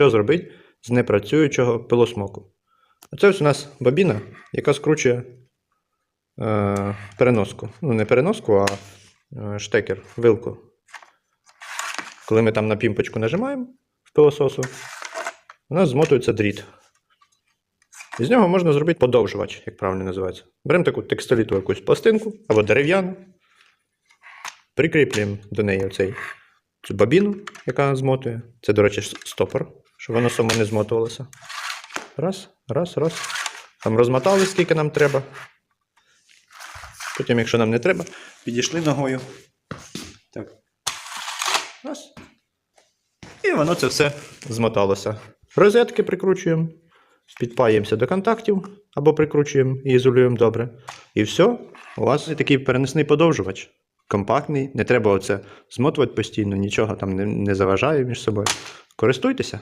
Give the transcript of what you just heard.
що зробити з непрацюючого пилосмоку. Оце ось у нас бобіна, яка скручує е, переноску. Ну, не переноску, а е, штекер, вилку. Коли ми там на пімпочку нажимаємо в пилососу, у нас змотується дріт. І з нього можна зробити подовжувач, як правильно називається. Беремо таку текстоліту якусь пластинку або дерев'яну, прикріплюємо до неї оцей, цю бобіну, яка змотує. Це, до речі, стопор, щоб воно само не змотувалося. Раз, раз, раз. Там розмотали, скільки нам треба. Потім, якщо нам не треба, підійшли ногою. Так. Раз. І воно це все змоталося. Розетки прикручуємо, підпаємося до контактів або прикручуємо і ізолюємо добре. І все, у вас є такий перенесний подовжувач. Компактний, не треба оце змотувати постійно, нічого там не, не заважає між собою. Користуйтеся.